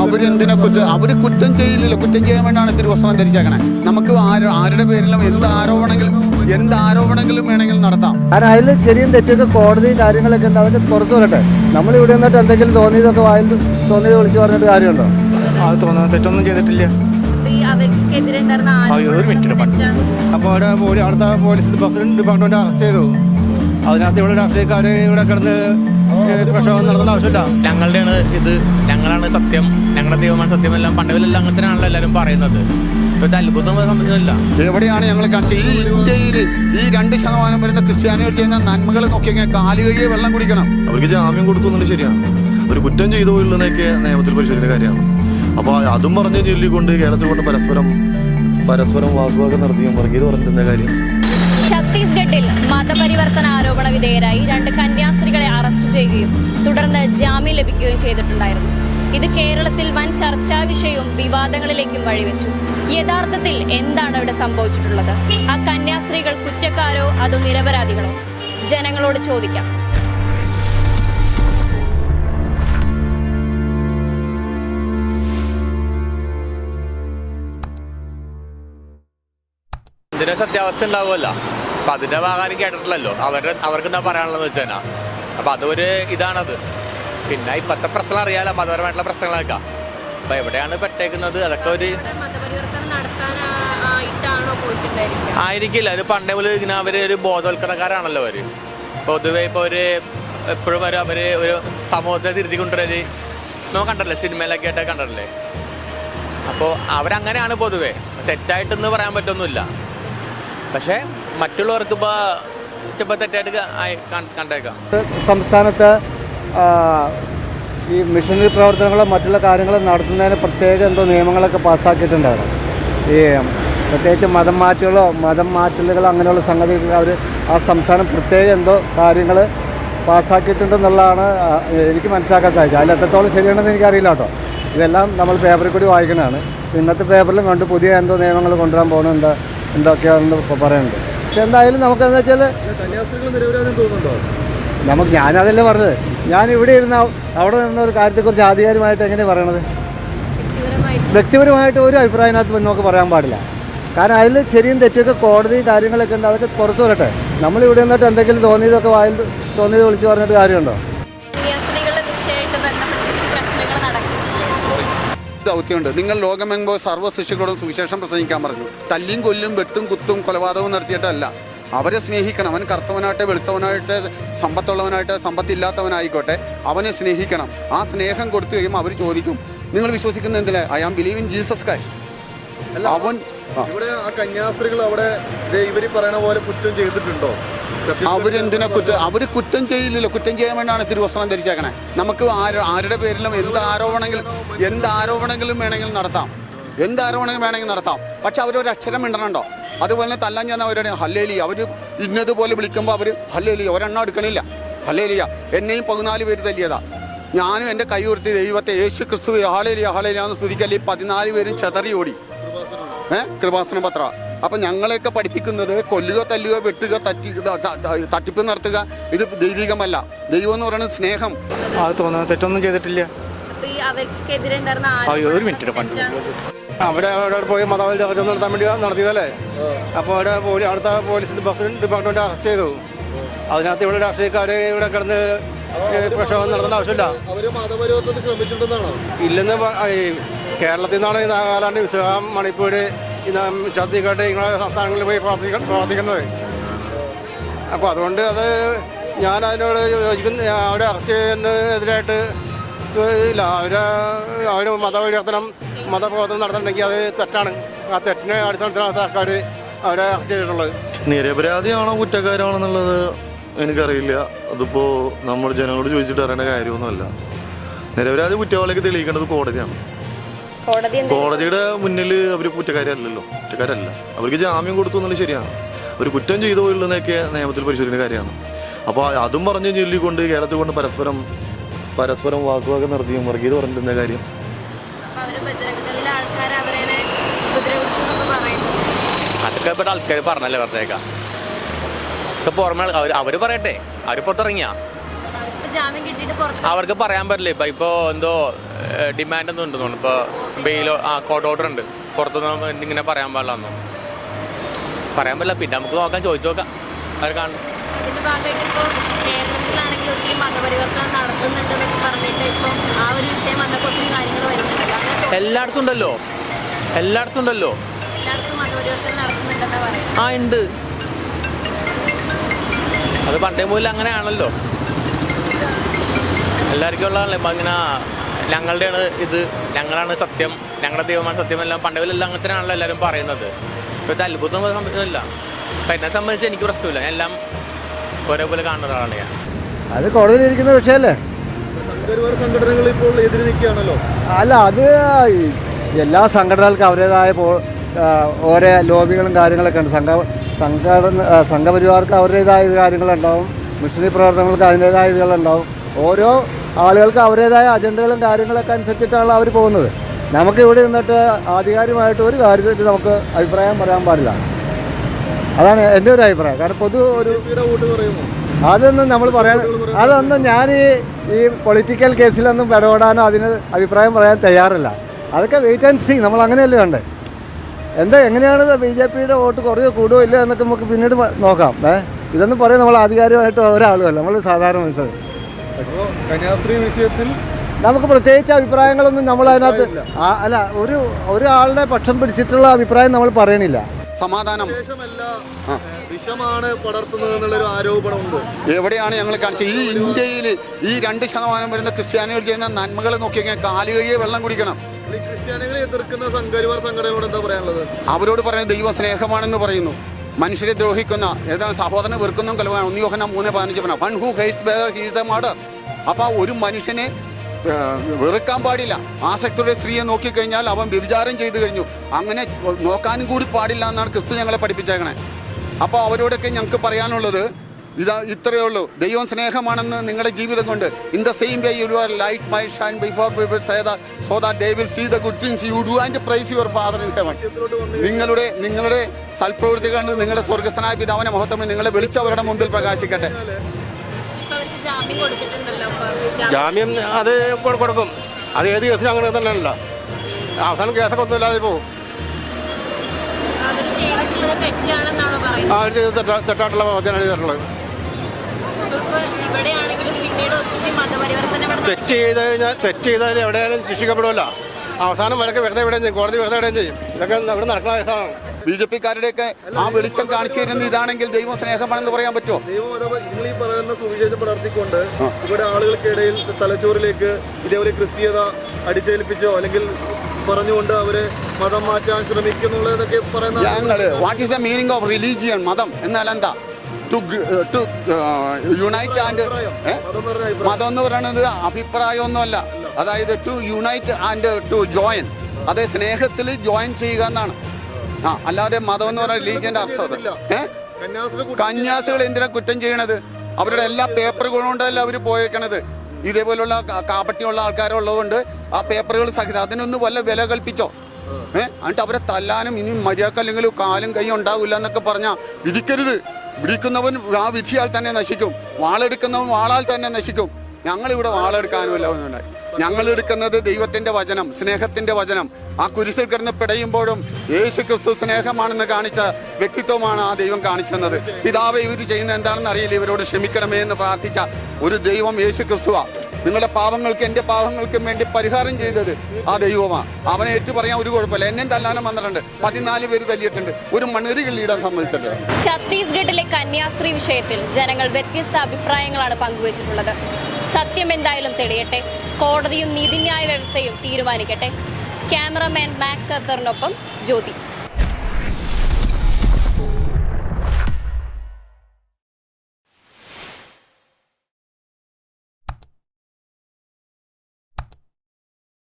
അവരെന്തിനാ കുറ്റം അവർ കുറ്റം? ചെയ്യില്ലല്ലോ. കുറ്റം ചെയ്യാൻ വേണ്ടാണ് ഇത്തിരി വസ്ത്രം ധരിച്ചേക്കണേ. നമുക്ക് ആരോ ആരുടെ പേരിലും എന്ത് ആരോപണമെങ്കിലും എന്ത് ആരോപണങ്ങളും വേണമെങ്കിലും നടത്താം. കാരണം അതിൽ ശരിയും തെറ്റൊക്കെ കോടതി കാര്യങ്ങളൊക്കെ ഉണ്ട്. അതൊക്കെ പുറത്തു വരട്ടെ നമ്മൾ ഇവിടെ നിന്നിട്ട് എന്തെങ്കിലും തോന്നിയതൊക്കെ വായിൽ തോന്നിയത് വിളിച്ചു പറഞ്ഞിട്ട് കാര്യമുണ്ടോ? അത് തോന്നുന്നു തെറ്റൊന്നും ചെയ്തിട്ടില്ല. ഒരു മിനിറ്റ് അപ്പോൾ അവിടെ പോലീസ് അവിടുത്തെ പോലീസ് ഡിപ്പാർട്ട്മെന്റ് അറസ്റ്റ് ചെയ്തു. അതിനകത്ത് ഇവിടെ രാഷ്ട്രീയക്കാർ ഇവിടെ കിടന്ന് പ്രക്ഷോഭം നടത്തേണ്ട ആവശ്യമില്ല. ഞങ്ങളുടെയാണ് ഇത് ഞങ്ങളാണ് സത്യം. ഞങ്ങളുടെ ദൈവമാണ് സത്യം. എല്ലാം പണ്ടുകളിലെല്ലാം അങ്ങനെ തന്നെയാണല്ലോ എല്ലാവരും പറയുന്നത്. ഇത് അത്ഭുതം സംഭവിക്കുന്നില്ല എവിടെയാണ് ഞങ്ങൾ കാണിച്ചത്? ഈ ഇന്ത്യയിൽ ഈ രണ്ട് ശതമാനം വരുന്ന ക്രിസ്ത്യാനികൾ ചെയ്യുന്ന നന്മകൾ നോക്കി കാലുകഴിയെ വെള്ളം കുടിക്കണം. അവർക്ക് ജാമ്യം കൊടുത്തു ശരിയാണ്. ഒരു കുറ്റം ചെയ്തു ഇല്ലെന്നൊക്കെ നിയമത്തിൽ പരിശോധിക്കുന്ന കാര്യമാണ്. അപ്പോൾ അതും പറഞ്ഞ് ചൊല്ലിക്കൊണ്ട് കേരളത്തിൽ കൊണ്ട് പരസ്പരം പരസ്പരം വാക്കുവാക്കം നടത്തിയും വർഗീയത പറഞ്ഞിരുന്ന കാര്യം? ഛത്തീസ്ഗഡിൽ മതപരിവർത്തന ആരോപണ വിധേയരായി രണ്ട് കന്യാസ്ത്രീകളെ അറസ്റ്റ് ചെയ്യുകയും തുടർന്ന് ജാമ്യം ലഭിക്കുകയും ചെയ്തിട്ടുണ്ടായിരുന്നു. ഇത് കേരളത്തിൽ വൻ ചർച്ചാ വിഷയവും വിവാദങ്ങളിലേക്കും വഴിവെച്ചു. യഥാർത്ഥത്തിൽ എന്താണ് ഇവിടെ സംഭവിച്ചിട്ടുള്ളത്? ആ കന്യാസ്ത്രീകൾ കുറ്റക്കാരോ അതോ നിരപരാധികളോ? ജനങ്ങളോട് ചോദിക്കാം. സത്യാവസ്ഥ ഉണ്ടാവുമല്ലോ. അപ്പൊ അതിന്റെ ഭാഗം കേട്ടിട്ടില്ലല്ലോ. അവരുടെ അവർക്ക് എന്താ പറയാനുള്ളത് വെച്ചാൽ അപ്പൊ അതൊരു ഇതാണത്. പിന്നെ ഇപ്പത്തെ പ്രശ്നം അറിയാലോ മതപരമായിട്ടുള്ള പ്രശ്നങ്ങളൊക്കെ. അപ്പൊ എവിടെയാണ് പെട്ടേക്കുന്നത്? അതൊക്കെ ഒരു ആയിരിക്കില്ല. അത് പണ്ടേ മുതൽ ഇങ്ങനെ അവർ ഒരു ബോധവൽക്കരണക്കാരാണല്ലോ അവർ. പൊതുവെ ഇപ്പൊ ഒരു എപ്പോഴും ഒരു അവർ ഒരു സമൂഹത്തെ തിരുത്തി കൊണ്ടുവരൽ നമ്മൾ കണ്ടല്ലേ സിനിമയിലൊക്കെ ആയിട്ട് കണ്ടല്ലേ അപ്പോൾ അവരങ്ങനെയാണ് പൊതുവെ. തെറ്റായിട്ടെന്ന് പറയാൻ പറ്റൊന്നുമില്ല. പക്ഷേ മറ്റുള്ളവർക്ക് ഇപ്പോൾ ചിലപ്പോൾ കണ്ടേക്കാം. സംസ്ഥാനത്ത് ഈ മിഷനറി പ്രവർത്തനങ്ങളും മറ്റുള്ള കാര്യങ്ങളും നടത്തുന്നതിന് പ്രത്യേക എന്തോ നിയമങ്ങളൊക്കെ പാസ്സാക്കിയിട്ടുണ്ടായിരുന്നു. ഈ പ്രത്യേകിച്ച് മതം മാറ്റുകളോ മതം മാറ്റലുകളോ അങ്ങനെയുള്ള സംഗതികൾ അവർ ആ സംസ്ഥാനം പ്രത്യേക എന്തോ കാര്യങ്ങൾ പാസ്സാക്കിയിട്ടുണ്ടെന്നുള്ളതാണ് എനിക്ക് മനസ്സിലാക്കാൻ സാധിച്ചത്. അതിൽ എത്രത്തോളം ശരിയാണെന്ന് എനിക്കറിയില്ല കേട്ടോ. ഇതെല്ലാം നമ്മൾ പേപ്പറിൽ കൂടി വായിക്കുന്നതാണ്. ഇന്നത്തെ പേപ്പറിലും കണ്ട് പുതിയ എന്തോ നിയമങ്ങൾ കൊണ്ടുവരാൻ പോകുന്നുണ്ട് എന്തൊക്കെയാണെന്ന് ഇപ്പോൾ പറയുന്നുണ്ട് പക്ഷെ എന്തായാലും നമുക്കെന്ന് വെച്ചാൽ നമുക്ക് ഞാനതല്ലേ പറഞ്ഞത്. ഞാൻ ഇവിടെ ഇരുന്ന അവിടെ നിന്ന ഒരു കാര്യത്തെക്കുറിച്ച് ആധികാരികമായിട്ട് എങ്ങനെ പറയണത്? വ്യക്തിപരമായിട്ട്. ഒരു അഭിപ്രായത്തിനകത്ത് നമുക്ക് പറയാൻ പാടില്ല. കാരണം അതിൽ ശരിയും തെറ്റൊക്കെ കോടതി കാര്യങ്ങളൊക്കെ ഉണ്ട്. അതൊക്കെ പുറത്തു വരട്ടെ. നമ്മൾ ഇവിടെ നിന്നിട്ട് എന്തെങ്കിലും തോന്നിയതൊക്കെ വായിൽ തോന്നിയത് വിളിച്ചു പറഞ്ഞിട്ട് കാര്യമുണ്ടോ? ദൗത്യമുണ്ട് നിങ്ങൾ ലോകമെങ്ങോ സർവ ശിഷ്യകളോടും സുവിശേഷം പ്രസംഗിക്കാൻ പറഞ്ഞു. തല്ലിയും കൊല്ലും വെട്ടും കുത്തും കൊലപാതകവും നടത്തിയിട്ടല്ല. അവരെ സ്നേഹിക്കണം. അവൻ കറുത്തവനായിട്ട് വെളുത്തവനായിട്ട് സമ്പത്തുള്ളവനായിട്ട് സമ്പത്തില്ലാത്തവനായിക്കോട്ടെ അവനെ സ്നേഹിക്കണം. ആ സ്നേഹം കൊടുത്തു കഴിയുമ്പോൾ അവർ ചോദിക്കും നിങ്ങൾ വിശ്വസിക്കുന്ന എന്തിലെ I am believe in Jesus Christ അവൻ. ഇവിടെ ആ കന്യാസ്ത്രീകൾ അവിടെ ഇവർ പറയണ പോലെ കുറ്റം ചെയ്തിട്ടുണ്ടോ? അവരെന്തിനാ കുറ്റം? അവർ കുറ്റം ചെയ്യില്ലല്ലോ. കുറ്റം ചെയ്യാൻ വേണ്ടിയാണ് ഇത്തിരി വസ്ത്രം ധരിച്ചേക്കണേ. നമുക്ക് ആര് ആരുടെ പേരിലും എന്ത് ആരോപണമെങ്കിലും എന്ത് ആരോപണങ്ങളും വേണമെങ്കിലും നടത്താം. എന്ത് ആരോപണങ്ങളും വേണമെങ്കിലും നടത്താം. പക്ഷെ അവരൊരു അക്ഷരം മിണ്ടണുണ്ടോ? അതുപോലെ തന്നെ തല്ലാൻ ചെന്ന അവരുടെ ഹല്ലേലി അവർ ഇന്നതുപോലെ വിളിക്കുമ്പോൾ അവർ ഹല്ലേലി ഒരെണ്ണം എടുക്കണില്ല. ഹല്ലേലിയ. എന്നെയും പതിനാല് പേര് തല്ലിയതാ. ഞാനും എന്റെ കൈ ഉയർത്തി ദൈവത്തെ യേശു ക്രിസ്തു ഹാലേലിയ ഹാലേലിയ എന്ന് സ്തുതിക്കല്ലേ പതിനാല് പേരും ചെതറി ഓടി ഏഹ് കൃപാസന പത്ര. അപ്പൊ ഞങ്ങളെയൊക്കെ പഠിപ്പിക്കുന്നത് കൊല്ലുക തല്ലുക വെട്ടുക തട്ടി തട്ടിപ്പ് നടത്തുക ഇത് ദൈവികമല്ല. ദൈവം എന്ന് പറയുന്നത് സ്നേഹം. അത് തോന്നുന്നു. തെറ്റൊന്നും ചെയ്തിട്ടില്ല. അയ്യോ, ഒരു മിനിറ്റ് പണ്ട്. അവിടെ അവിടെ പോയി മതപരിവർത്തനം നടത്താൻ വേണ്ടി നടത്തിയതല്ലേ? അപ്പോൾ അവിടെ പോലീസ് അടുത്ത പോലീസ് ബസ് ഡിപ്പാർട്ട്മെന്റ് അറസ്റ്റ് ചെയ്തു. അതിനകത്ത് ഇവിടെ രാഷ്ട്രീയക്കാർ ഇവിടെ കിടന്ന് പ്രക്ഷോഭം നടത്തേണ്ട ആവശ്യമില്ല. ഇല്ലെന്ന് കേരളത്തിൽ നിന്നാണ് ഈ നാഗാലാൻഡ് മിസോറാം മണിപ്പൂർ ന- ഛത്തീസ്ഗഡ് ഇങ്ങനെ സംസ്ഥാനങ്ങളിൽ പോയി പ്രവർത്തിക്ക പ്രവർത്തിക്കുന്നത് അപ്പോൾ അതുകൊണ്ട് അത് ഞാൻ അതിനോട് യോജിക്കുന്ന അവരെ അറസ്റ്റ് ചെയ്യുന്നതിനെതിരായിട്ട് ഇല്ല. അവർ അവർ മതപരിവർത്തനം മതപ്രവർത്തനം നടത്തുന്നുണ്ടെങ്കിൽ അത് തെറ്റാണ്. ആ തെറ്റിനെ അടിസ്ഥാനത്തിലാണ് സർക്കാർ അവരെ അറസ്റ്റ് ചെയ്തിട്ടുള്ളത്. നിരപരാധിയാണോ കുറ്റക്കാരാണോ എന്നുള്ളത് എനിക്കറിയില്ല. അതിപ്പോൾ നമ്മൾ ജനങ്ങളോട് ചോദിച്ചിട്ട് അറിയേണ്ട കാര്യമൊന്നുമല്ല. നിരപരാധി കുറ്റവാളിക്ക് തെളിയിക്കേണ്ടത് കോടതിയാണ്. കോടതിയുടെ മുന്നിൽ അവർ കുറ്റക്കാരല്ലല്ലോ കുറ്റക്കാരല്ല. അവർക്ക് ജാമ്യം കൊടുത്തു എന്നുള്ളത് ശരിയാണ്. അവർ കുറ്റം ചെയ്തു ഇല്ലെന്നൊക്കെ നിയമത്തിൽ പരിശോധിക്കുന്ന കാര്യമാണ്. അപ്പോൾ അതും പറഞ്ഞ് ചൊല്ലിക്കൊണ്ട് കേരളത്തിൽ കൊണ്ട് പരസ്പരം പരസ്പരം വാക്കുവാദം നടത്തിയും വർഗീയത പറഞ്ഞിരുന്ന കാര്യം? അവർ അവരെ അതൊക്കെ ഇവിടെ ആൾക്കാർ പറഞ്ഞല്ലേ പറഞ്ഞേക്കാം ഇപ്പൊ പുറമെ അവർ അവർ പറയട്ടെ. അവർ പുറത്തിറങ്ങിയ. അവർക്ക് പറയാൻ പറ്റില്ല. ഇപ്പൊ ഇപ്പോ എന്തോ ഡിമാൻഡ് ഒന്നും ഉണ്ടെന്ന് തോന്നുന്നു. ഇപ്പോൾ ബെയിലോ ആ കോർട്ട് ഓർഡർ ഉണ്ട്. പുറത്തുനിന്ന് ഇങ്ങനെ പറയാൻ പാടില്ലെന്നോ പറയാൻ പറ്റില്ല പിന്നെ നമുക്ക് നോക്കാം ചോദിച്ചു നോക്കാം. അവർ കാണും. ഇതിന്റെ ഭാഗമായിട്ട് ഇപ്പോൾ കേരളത്തിലാണെങ്കിൽ ഒത്തിരി മതപരിവർത്തനം നടത്തുന്നുണ്ടെന്നൊക്കെ പറഞ്ഞിട്ട് ഇപ്പം ആ ഒരു വിഷയം വന്നപ്പോൾ ഒത്തിരി കാര്യങ്ങൾ വരുന്നുണ്ടല്ലോ. അങ്ങനെ എല്ലായിടത്തും ഉണ്ടല്ലോ. എല്ലായിടത്തും ഉണ്ടല്ലോ. എല്ലായിടത്തും മതപരിവർത്തനം നടത്തുന്നുണ്ടെന്നാ പറയുന്നത്. ആ ഉണ്ട്. അത് പണ്ടേ മുതൽ അങ്ങനെയാണല്ലോ. എല്ലാവർക്കും ഉള്ളതല്ലേ ഇപ്പം ഇങ്ങനെ ഞങ്ങളുടെയാണ് ഇത്. ഞങ്ങളാണ് സത്യം. ഞങ്ങളുടെ ദൈവമാണ് സത്യം. എല്ലാം പണ്ടവിലെല്ലാം മുതലെല്ലാം അങ്ങനെ തന്നെയാണല്ലോ എല്ലാവരും പറയുന്നത്. ഇപ്പോൾ ഇത് അത്ഭുതം സംഭവിക്കുന്നില്ല അപ്പം എന്നെ സംബന്ധിച്ച് എനിക്ക് പ്രശ്നമില്ല. ഞാൻ എല്ലാം ഒരേപോലെ കാണുന്ന ഒരാളാണ് ഞാൻ. അത് കോടതിയിലിരിക്കുന്ന വിഷയമല്ലേ? സംഘടനകൾ ഇപ്പോൾ എതിര് നിൽക്കുകയാണല്ലോ. അല്ല അത് എല്ലാ സംഘടനകൾക്കും അവരുടേതായ ഓരോ ലോബികളും കാര്യങ്ങളൊക്കെ ഉണ്ട്. സംഘ സംഘടന സംഘപരിവാർക്ക് അവരുടേതായ കാര്യങ്ങളുണ്ടാവും. മിഷണറി പ്രവർത്തനങ്ങൾക്ക് അതിന്റേതായ ഇതുകളുണ്ടാവും. ഓരോ ആളുകൾക്ക് അവരുടേതായ അജണ്ടകളും കാര്യങ്ങളൊക്കെ അനുസരിച്ചിട്ടാണ് അവർ പോകുന്നത്. നമുക്ക് ഇവിടെ നിന്നിട്ട് ആധികാരികമായിട്ട് ഒരു കാര്യത്തിൽ നമുക്ക് അഭിപ്രായം പറയാൻ പാടില്ല. അതാണ് എന്റെ ഒരു അഭിപ്രായം. കാരണം പൊതു ഒരു അതൊന്നും നമ്മൾ പറയാൻ അതൊന്നും ഞാൻ ഈ ഈ പൊളിറ്റിക്കൽ കേസിലൊന്നും ഇടപെടാനോ അതിന് അഭിപ്രായം പറയാൻ തയ്യാറില്ല. അതൊക്കെ വെയിറ്റ് ആൻഡ് സീ നമ്മൾ അങ്ങനെയല്ലേ വേണ്ടേ എന്താ എങ്ങനെയാണ് ബി ജെ പിയുടെ വോട്ട് കുറയോ കൂടുകയോ ഇല്ല എന്നൊക്കെ നമുക്ക് പിന്നീട് നോക്കാം. ഏഹ് ഇതൊന്നും പറയാൻ നമ്മൾ ആധികാരികമായിട്ട് ഒരാളുമല്ല. നമ്മൾ സാധാരണ മനുഷ്യർ. അപ്പോൾ കന്യാസ്ത്രീ വിഷയത്തിൽ നമുക്ക് പ്രത്യേകിച്ച് അഭിപ്രായങ്ങളൊന്നും നമ്മൾ അതിനകത്ത് അല്ല ഒരു ഒരാളുടെ പക്ഷം പിടിച്ചിട്ടുള്ള അഭിപ്രായം നമ്മൾ പറയണില്ല. സമാധാനം. വിഷമാണ് പടർത്തുന്നത് എന്നുള്ളൊരു ആരോപണമുണ്ട്. എവിടെയാണ് ഞങ്ങൾ കാണിച്ചത്? ഈ ഇന്ത്യയിൽ ഈ രണ്ട് ശതമാനം വരുന്ന ക്രിസ്ത്യാനികൾ ചെയ്യുന്ന നന്മകൾ നോക്കി കാലു വെള്ളം കുടിക്കണം. ക്രിസ്ത്യാനികളെ എതിർക്കുന്ന സംഘപരിവാർ സംഘടനകളോട് എന്താ പറയാനുള്ളത്? അവരോട് പറയുന്നത് ദൈവ സ്നേഹമാണെന്ന് പറയുന്നു. മനുഷ്യരെ ദ്രോഹിക്കുന്ന ഏതാണ് സഹോദരനെ വെറുക്കുന്ന കലവാണ് ഒന്ന് യോഹന മൂന്ന് പതിനഞ്ച് പറഞ്ഞ one who hates brother is a murder അപ്പോൾ ഒരു മനുഷ്യനെ വെറുക്കാൻ പാടില്ല. ആസക്തിയുടെ സ്ത്രീയെ നോക്കിക്കഴിഞ്ഞാൽ അവൻ വ്യഭിചാരം ചെയ്തു കഴിഞ്ഞു. അങ്ങനെ നോക്കാനും കൂടി പാടില്ല എന്നാണ് ക്രിസ്തു ഞങ്ങളെ പഠിപ്പിച്ചേക്കണേ. അപ്പോൾ അവരോടൊക്കെ ഞങ്ങൾക്ക് പറയാനുള്ളത് ഇതാ ഇത്രയേ ഉള്ളൂ. ദൈവം സ്നേഹമാണെന്ന് നിങ്ങളുടെ ജീവിതം കൊണ്ട്. In the same way your light may shine before people say the so that they will see the good things you do and praise your father in heaven നിങ്ങളുടെ നിങ്ങളുടെ സൽപ്രവൃത്തി കണ്ട് നിങ്ങളുടെ സ്വർഗസ്ഥനായ പിതാവിനെ മഹത്വം നിങ്ങളെ വിളിച്ച് അവരുടെ മുമ്പിൽ പ്രകാശിക്കട്ടെ. ജാമ്യം അത് ഇപ്പോൾ കൊടുക്കും. അത് ഏത് കേസിലും അങ്ങനെ തന്നെയല്ല. അവസാനം കേസൊക്കെ ഒന്നും ഇല്ലാതെ പോകും. ആ ചെയ്ത് തെറ്റാ തെറ്റായിട്ടുള്ള പ്രവർത്തനമാണ് ചെയ്തിട്ടുള്ളത് ഇപ്പൊ ഇവിടെയാണെങ്കിലും പിന്നീട് ഒത്തിരി മതപരിവർത്തനം ഇവിടെ തെറ്റ് ചെയ്ത് കഴിഞ്ഞാൽ തെറ്റ് ചെയ്താൽ എവിടെയായാലും ശിക്ഷിക്കപ്പെടുമല്ല. അവസാനം വരക്കെ വെറുതെ വിടുകയും ചെയ്യും. കോടതി വെറുതെ വിടുകയും ചെയ്യും. ഇതൊക്കെ ഇവിടെ നടക്കുന്ന കേസാണ്. ബി ജെ പിക്കാരുടെയൊക്കെ ആ വെളിച്ചം കാണിച്ചു തരുന്നത് ഇതാണെങ്കിൽ ദൈവം സ്നേഹമാണെന്ന് പറയാൻ പറ്റുമോ? നിങ്ങൾ ഈ പറയുന്ന സുവിശേഷം പടർത്തിക്കൊണ്ട് ഇവിടെ ആളുകൾക്കിടയിൽ തലച്ചോറിലേക്ക് ഇതേപോലെ ക്രിസ്തീയത അടിച്ചേൽപ്പിച്ചോ അല്ലെങ്കിൽ പറഞ്ഞുകൊണ്ട് അവരെ മതം മാറ്റാൻ ശ്രമിക്കുന്നുള്ളതൊക്കെ പറയുന്ന ഞങ്ങൾ what is the meaning of religion മതം? എന്നാൽ എന്താ? ടു ടു യുണൈറ്റ് ആൻഡ് മതം എന്ന് പറയുന്നത് അഭിപ്രായമൊന്നുമല്ല. അതായത് to unite and to join അതേ സ്നേഹത്തിൽ ജോയിൻ ചെയ്യുക എന്നാണ്. ആ അല്ലാതെ മതം എന്ന് പറയുന്ന റിലീജിയന്റെ അർത്ഥം കുട്ടി- കന്യാസികൾ എന്തിനാ കുറ്റം ചെയ്യണത്? അവരുടെ എല്ലാ പേപ്പറുകളും കൊണ്ടല്ല അവർ പോയേക്കണത്. ഇതേപോലുള്ള കാപ്പട്ടിയുള്ള ആൾക്കാരുള്ളതുകൊണ്ട് ആ പേപ്പറുകൾ സഹിതം അതിനൊന്ന് വല്ല വില കൽപ്പിച്ചോ? ഏഹ് എന്നിട്ട് അവരെ തല്ലാനും ഇനി മര്യാദയ്ക്ക് അല്ലെങ്കിൽ കാലും കൈയും ഉണ്ടാവില്ല എന്നൊക്കെ പറഞ്ഞാൽ വിധിക്കരുത്. വിധിക്കുന്നവൻ ആ വിധിയാൽ തന്നെ നശിക്കും. വാളെടുക്കുന്നവൻ വാളാൽ തന്നെ നശിക്കും. ഞങ്ങളിവിടെ വാളെടുക്കാനുമില്ല ഒന്നുണ്ടായി ഞങ്ങൾ എടുക്കുന്നത് ദൈവത്തിന്റെ വചനം സ്നേഹത്തിന്റെ വചനം. ആ കുരിശിൽ കിടന്ന് പിടയുമ്പോഴും യേശു ക്രിസ്തു സ്നേഹമാണെന്ന് കാണിച്ച വ്യക്തിത്വമാണ് ആ ദൈവം കാണിച്ചു തന്നത് പിതാവ് ഇവർ ചെയ്യുന്ന എന്താണെന്ന് അറിയില്ല. ഇവരോട് ക്ഷമിക്കണമേ എന്ന് പ്രാർത്ഥിച്ച ഒരു ദൈവം യേശു ക്രിസ്തുവാ നിങ്ങളുടെ പാവങ്ങൾക്ക് എന്റെ പാവങ്ങൾക്കും വേണ്ടി പരിഹാരം ചെയ്തത് ആ ദൈവമാ. അവനെ ഏറ്റു പറയാൻ ഒരു കുഴപ്പമില്ല. എന്നെ തല്ലാനും വന്നിട്ടുണ്ട്. പതിനാല് പേര് തല്ലിയിട്ടുണ്ട്. ഒരു മണരി കിള്ളിയിടാൻ സമ്മതിച്ചിട്ടില്ല. ഛത്തീസ്ഗഡിലെ കന്യാസ്ത്രീ വിഷയത്തിൽ ജനങ്ങൾ വ്യത്യസ്ത അഭിപ്രായങ്ങളാണ് പങ്കുവച്ചിട്ടുള്ളത്. സത്യം എന്തായാലും തെളിയട്ടെ. കോടതിയും നീതിന്യായ വ്യവസ്ഥയും തീരുമാനിക്കട്ടെ. ക്യാമറമാൻ മാക്സ് അത്തറിനൊപ്പം ജ്യോതി.